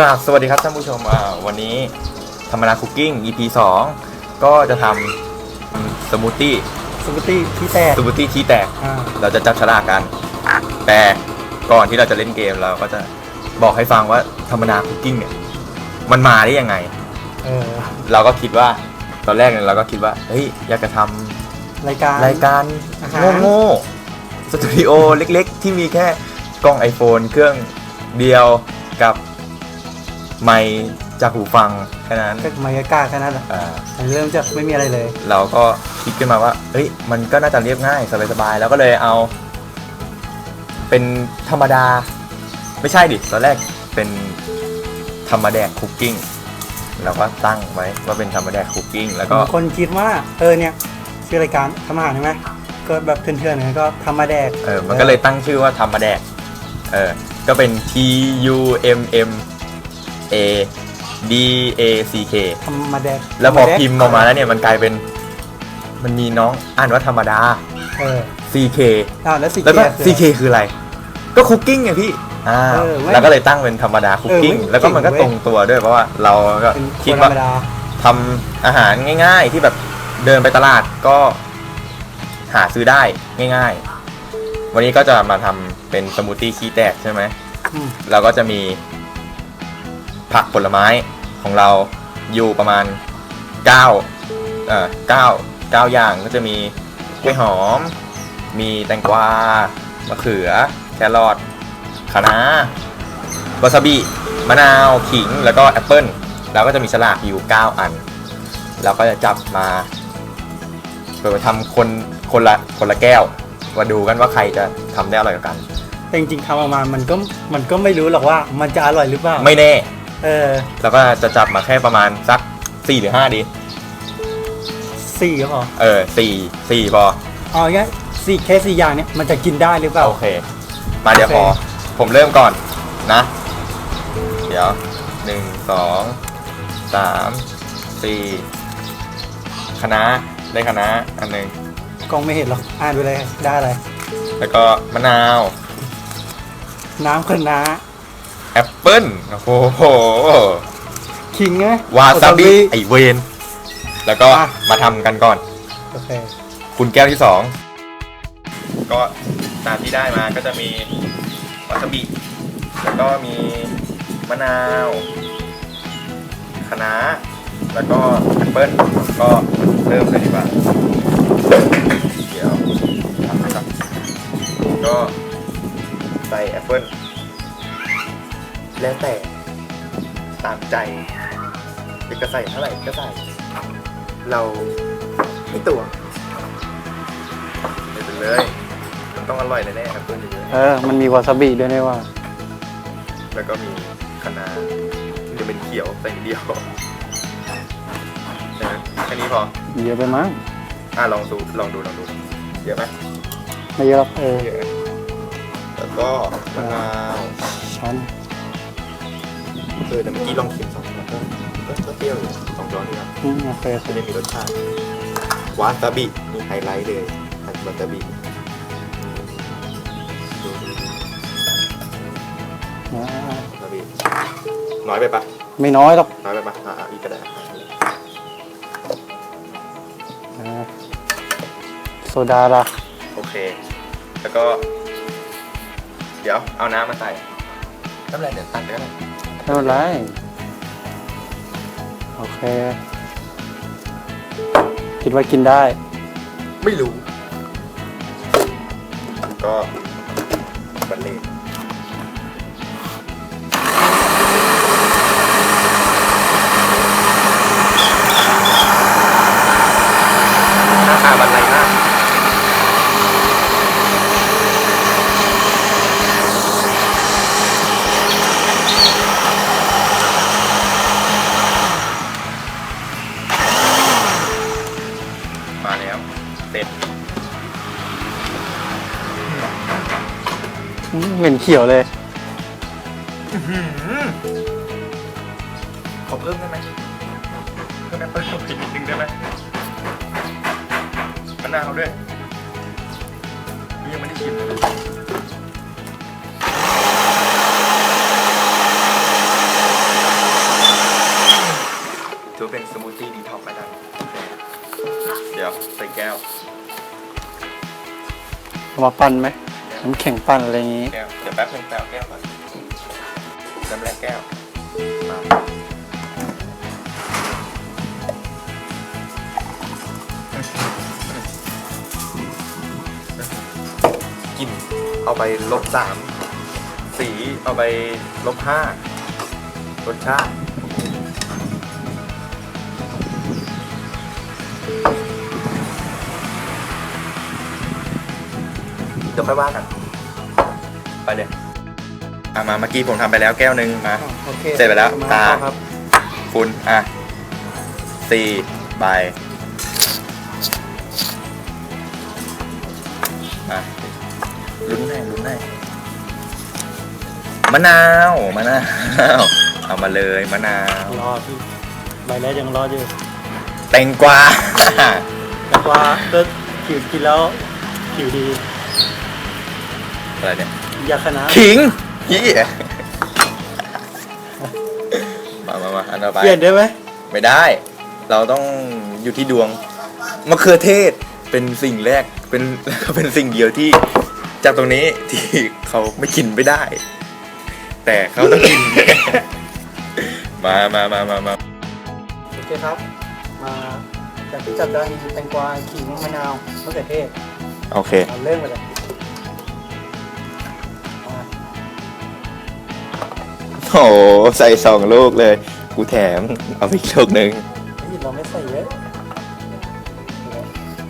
ราบสวัสดีครับท่านผู้ชมอ่าวันนี้ธรรมดาคุกกิ้ง EP 2 ก็จะทำสมูทตี้สมูทตี้ที่แตกสมูทตี้ที่แตกอ่าเราจะจับฉลากกัน แต่ก่อนที่เราจะเล่นเกมเราก็จะบอกให้ฟังว่าธรรมดาคุกกิ้งเนี่ย มันมาได้ยังไงเออเราก็คิดว่าตอนแรกเนี่ยเราก็คิดว่าเฮ้ยอยากจะทำรายการรายการอาหารโง่ๆสตูดิโอเล็กๆ ที่มีแค่กล้อง iPhone เครื่องเดียวกับ ไมค์จากหูฟังแค่นั้นก็มายากาแค่นั้นแหละอ่า มันเริ่มจากไม่มีอะไรเลย เราก็คิดขึ้นมาว่า เฮ้ย มันก็น่าจะเรียบง่ายสบายๆ แล้วก็เลยเอา เป็นธรรมดา ไม่ใช่ดิ ตอนแรกเป็นธรรมแดกคุกกิ้ง เราก็ตั้งไว้ว่าเป็นธรรมแดกคุกกิ้ง แล้วก็บางคนคิดว่าเออเนี่ยชื่อรายการทำอาหารใช่ไหมก็แบบเถื่อนๆเนี่ยก็ทำมาแดกเออ มันก็เลยตั้งชื่อว่าธรรมแดก เออ ก็เป็น T U M M A D A C K ทำมาแดกแล้วพอทำาแดกพิมพ์ออกมาแล้วเนี่ยมันกลายเป็น มันมีน้องอ่านว่าธรรมดา เออ C K อ่าแล้วสีแล้วก็คือ CK คืออะไร ก็คุกกิ้งไงพี่อ่าเออไม่แล้วก็เลยตั้งเป็นธรรมดาคุกกิ้งเออไม่แล้วก็มันก็เก่งตเว้รยงตัวด้วยเพราะว่าเราก็เป็นคคิดนธรว่ารมดา ทำอาหารง่ายๆ ที่แบบเดินไปตลาดก็หาซื้อได้ง่ายๆ วันนี้ก็จะมาทำเป็นสมูทตี้ขี้แตกใช่ไหม อืม เราก็จะมี ผักผลไม้ของเราอยู่ประมาณ9เอ่อ9 9อย่างก็จะมีกล้วยหอม มีแตงกวามะเขือ แครอทคะน้าวาซาบิมะนาวขิงแล้วก็แอปเปิ้ลแล้วก็จะมีฉลากอยู่ 9 อัน เราก็จะจับมาเปิดไปทำคนคนละคนละแก้วมาดูกันว่าใครจะทำได้อร่อยกว่ากัน แต่จริงๆทำออกมามันก็มันก็ไม่รู้หรอกว่ามันจะอร่อยหรือเปล่า ไม่แน่ เออแล้วก็จะจับมาแค่ประมาณสัก4หรือ5ดีสี่ก็พอเออ4 4พอเอาอย่างเงี้ยสี่แค่สี่อย่างเนี่ยมันจะกินได้หรือเปล่า โอเค มาเดี๋ยวโอเคพอ ผมเริ่มก่อนนะ เดี๋ยวหนึ่งสองสามสี่คณะได้คณะอันหนึ่งกล้องไม่เห็นหรอกอ่านไปเลยได้อะไร แล้วก็มะนาว น้ำคะน้า แอปเปิ้ลโอ้โหขิงไงวาซาบิไอเวนแล้วก็อะมาทำกันก่อน โอเค คุณแก้วที่สอง ก็ตามที่ได้มาก็จะมีวาซาบิ แล้วก็มีมะนาวคะน้าแล้วก็แอปเปิ้ลก็ ใจจะใส่เท่าไหร่ก็ใส่ เราไม่ตัวไปเลยมันต้องอร่อยแน่ๆครับตัวนี้เออ มันมีวาซาบิด้วยนี่ว่า แล้วก็มีคะน้าที่จะเป็นเขียวใส่นิดเดียวใช่ไหมแค่นี้พอเยอะไปมั้งอะลองดูลองดูลองดูเยอะไหมไม่เยอะหรอกเออเยอะแล้วก็มะนาวช้อน เออแต่เมื่อกี้ลองชิมสองช้อนก็ก็ก็เปรี้ยวอยู่สองช้อนนี่ครับอืมโอเคโอเคจะได้มีรสชาติวาซาบิมีไฮไลท์เลยผัดวาซาบิดูดูดูอ่าวาซาบิน้อยไปปะไม่น้อยหรอกน้อยไปปะอะอะอีกก็ได้อะอ่าโซดาละโอเค แล้วก็ เดี๋ยวเอาน้ำมาใส่น้ำอะไรเดี๋ยวตัดก็ได้ ไม่เป็นไร โอเค คิดว่ากินได้ ไม่รู้ ก็บันเลง เหม็นเขียวเลยขอเพิ่มได้ไหมเพิ่มแอปเปิ้ลเข้าไปนิดนึงได้ไหมมะนาวด้วยนี่ยังไม่ได้ชิมเลยหน้าตาบันไลมากอืมเหม็นเขียวเลยอืมเหม็นเขียวเลยขอเพิ่มได้ไหมเพิ่มแอปเปิ้ลเข้าไปนิดนึงได้ไหมมะนาวด้วยนี่ยังไม่ได้ชิมเลยว่าเป็นสมูทตี้ดีท็อกซ์แล้วกันเดี๋ยวใส่แก้ว เอามาปั่นไหม น้ำแข็งปั่นอะไรอย่างงี้ แก้วเดี๋ยวแป๊บนึงแป๊บแก้วก่อนน้ำแรกแก้วมากินเอาไปลบสามสีเอาไปลบห้ารสชาติ ค่อยว่ากัน ไปเลยอะมาเมื่อกี้ผมทำไปแล้วแก้วหนึ่งมา โอเคเสร็จไปแล้วมาตา ครับคุณอะสี่ใบอะลุ้นให้ลุ้นให้มะนาวมะนาวเอามาเลยมะนาวรอที่ใบแรกยังรออยู่แตงกวาแล้วว่าก็ผิวกินแล้วผิวดี อะไรเนี่ยยาคณะขิงพี่มามามาอันต่อไปเปลี่ยนได้ไหมไม่ได้ เราต้องอยู่ที่ดวงมะเขือเทศเป็นสิ่งแรกเป็นแล้วก็เป็นสิ่งเดียวที่ จากตรงนี้ที่เขาไม่กินไม่ได้ แต่เขาต้องกิน มามามามามาโอเคครับ มาจากที่จัดได้มีแตงกวาขิงมะนาวมะเขือเทศโอเค เราเริ่มกันเลย โอ้โหใส่สองลูกเลย กูแถมเอาไปอีกลูกหนึ่งเฮ้ยเราไม่ใส่เยอะ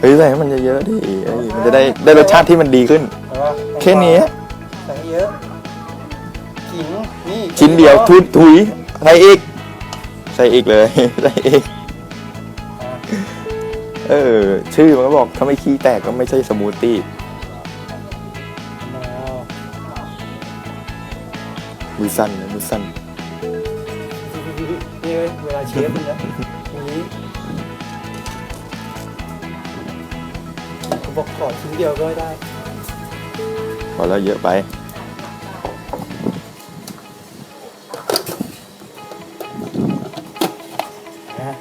เฮ้ยใส่ให้มันเยอะๆดิเอ้ยมันจะได้ได้รสชาติที่มันดีขึ้น แต่ว่าตงกวาแค่นี้ใส่ให้เยอะขิงนี่ชิ้นเดียวทุยทุยใส่อีก ใส่อีกเลย ใส่อีกอ่าเออ ชื่อมันก็บอกถ้าไม่ขี้แตกก็ไม่ใช่สมูทตี้ มือสั้นนะมือสั้นนี่เวลาเชฟมันนะอย่างนี้เขาบอกขอชิ้นเดียวก็ได้พอแล้วเยอะไปนะ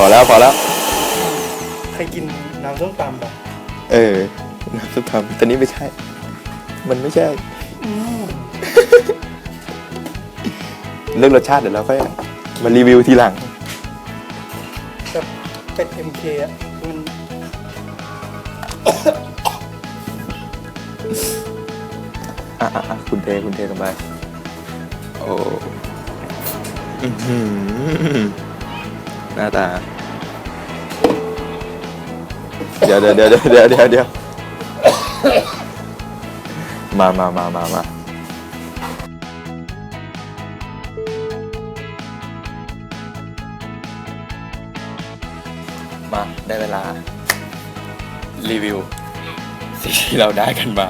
พอแล้วพอแล้วเคยกินน้ำส้มตำปะเออน้ำซุปทำแต่นี้ไม่ใช่ มันไม่ใช่เรื่องรสชาติเดี๋ยวเราค่อยมารีวิวทีหลังแบบเป็ด MK อะมันอะอะอะคุณเทคุณเทลงไปโอ้อื้อหือ หน้าตา เดี๋ยวเดี๋ยวเดี๋ยวเดี๋ยวเดี๋ยวเดี๋ยวมามามามามามาได้เวลา รีวิว สิ่งที่เราได้กันมา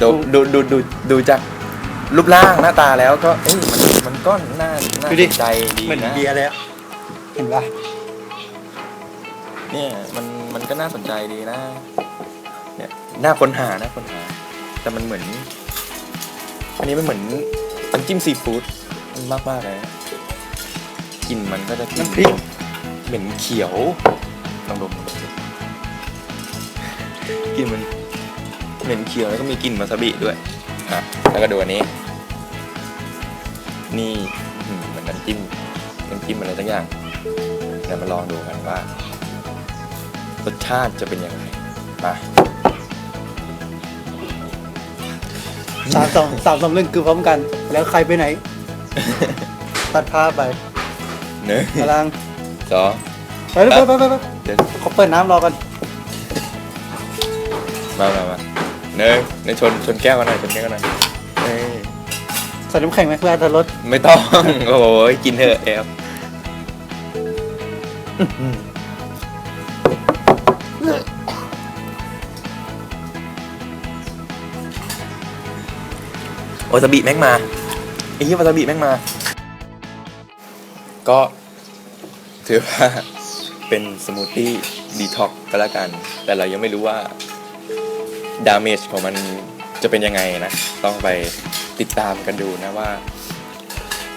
ดูดูดูดูดูจาก รูปร่างหน้าตาแล้วก็เอ้ยมันมันก็น่าน่าสนใจดีเหมือนนะเบียร์เลยอะเห็นปะเนี่ยมันมันก็น่าสนใจดีนะเนี่ยน่าค้นหาน่าค้นหา แต่มันเหมือน อันนี้มันเหมือนน้ำจิ้มซีฟู้ดมากมากๆเลยนะกลิ่นมันก็จะกลิ่นน้ำพริกเหม็นเขียวลองดมลองดมสิกลิ่นมันเหม็นเขียวแล้วก็มีกลิ่นวาซาบิด้วยอะแล้วก็ดูอันนี้ นี่อื้อหือเหมือนน้ำจิ้มน้ำจิ้มอะไรสักอย่างเดี๋ยวมาลองดูกันว่ารสชาติจะเป็นยังไงมาสามสองสามสองหนึ่งคือพร้อมกัน แล้วใครไปไหน ตัดภาพไปหนึ่งกำลังสองไปไปไปไปไปเดี๋ยวเขาเปิดน้ำรอกัน มามามาหนึ่งในชนชนแก้วกันหน่อยชนแก้วกันหน่อยเอ้ยใส่น้ำแข็งไหมเพื่ออัตรสไม่ต้อง โอ้ยกินเถอะแอบวาซาบิแม่งมาไอ้เหี้ยวาซาบิแม่งมา ก็ ถือว่าเป็นสมูทตี้ดีท็อกก็แล้วกัน แต่เรายังไม่รู้ว่า ดาเมจของมัน จะเป็นยังไงนะ ต้องไปติดตามกันดูนะว่า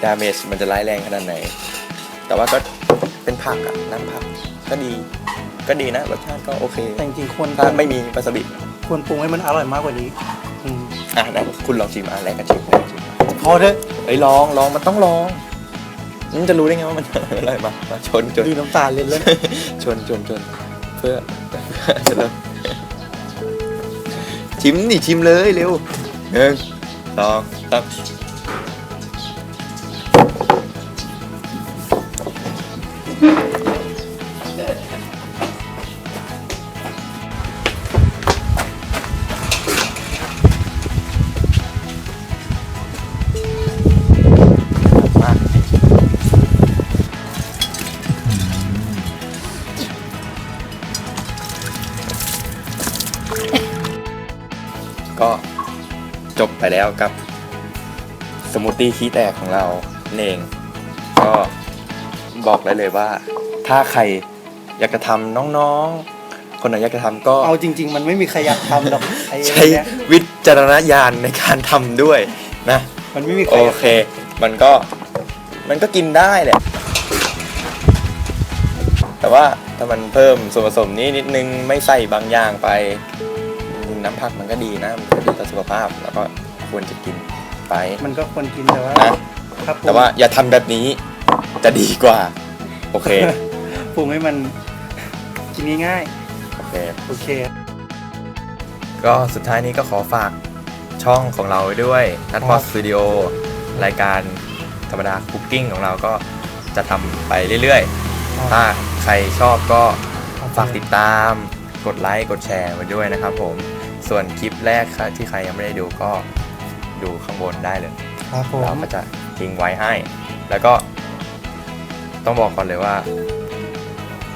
ดาเมจมันจะร้ายแรงขนาดไหน แต่ว่าก็เป็นผักอะน้ำผักก็ดีก็ดีนะรสชาติก็โอเคแต่จริงๆควรถ้าไม่มีวาซาบิควรปรุงให้มันอร่อยมากกว่านี้อืมอะได้คุณลองชิมอะแรกกันชิมแรกกันชิมพอเถอะเฮ้ยลองลองมันต้องลองมันจะรู้ได้ไงว่ามันอะไรมามาชนจนดูน้ำตาลเล่นชนชนชนเพื่อจะเริ่ม ชิมนี่ชิมเลยเร็วหนึ่งสองสามม จบไปแล้วกับสมูทตี้ขี้แตกของเรานั่นเองก็บอกได้เลยว่า ถ้าใครอยากจะทำน้องๆ คนไหนอยากจะทำก็ๆเอาจริง ๆ มันไม่มีใครอยากทำหรอกไอ้ใช้เนี้ยวิจารณญาณในการทำด้วยนะ มันไม่มีใครโออยากเค มันก็ มันก็กินได้แหละ แต่ว่าถ้ามันเพิ่มส่วนผสมนี้นิดนึง ไม่ใส่บางอย่างไป น้ำผักมันก็ดีนะ มันก็ดีต่อสุขภาพ แล้วก็ควรจะกินไปมันก็ควรกินแต่ว่านะ ถ้าปรุงแต่ว่าอย่าทำแบบนี้จะดีกว่า โอเค ปรุงให้มันกินง่ายโอเค ๆโอเค ก็สุดท้ายนี้ก็ขอฝากช่องของเราไว้ด้วยนัดพอครัสบสตูดิโอรายการธรรมดาคุกกิ้งของเราก็จะทำไปเรื่อยๆ ถ้าใครชอบก็ฝากติดตาม กดไลค์ กดแชร์ไว้ด้วยนะครับผม ส่วนคลิปแรกค่ะที่ใครยังไม่ได้ดูก็ดูข้างบนได้เลยครับผมเราก็จะทิ้งไว้ให้ แล้วก็ ต้องบอกก่อนเลยว่า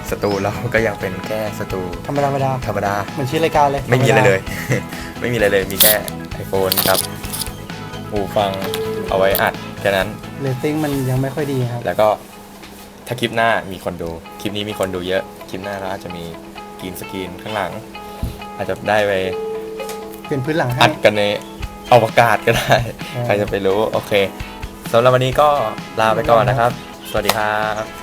สตูเราก็ยังเป็นแค่สตูธรรมดาธรรมดาธรรมดาเหมือนชื่อรายการเลยไม่มีอะไรธเลดายไม่มีอะไรเลยมีแค่ iPhone ครับหูฟังเอาไว้อัดแค่นั้นเรตติ้งมันยังไม่ค่อยดีครับ แล้วก็ถ้าคลิปหน้ามีคนดู คลิปนี้มีคนดูเยอะ คลิปหน้าเราอาจจะมีกรีนสกรีนข้างหลัง อาจจะได้ไป เป็นพื้นหลังให้อัดกันในอวกาศก็ได้ ใครจะไปรู้ โอเคสำหรับวันนี้ก็ลาไปก่อนนะครับ สวัสดีครับ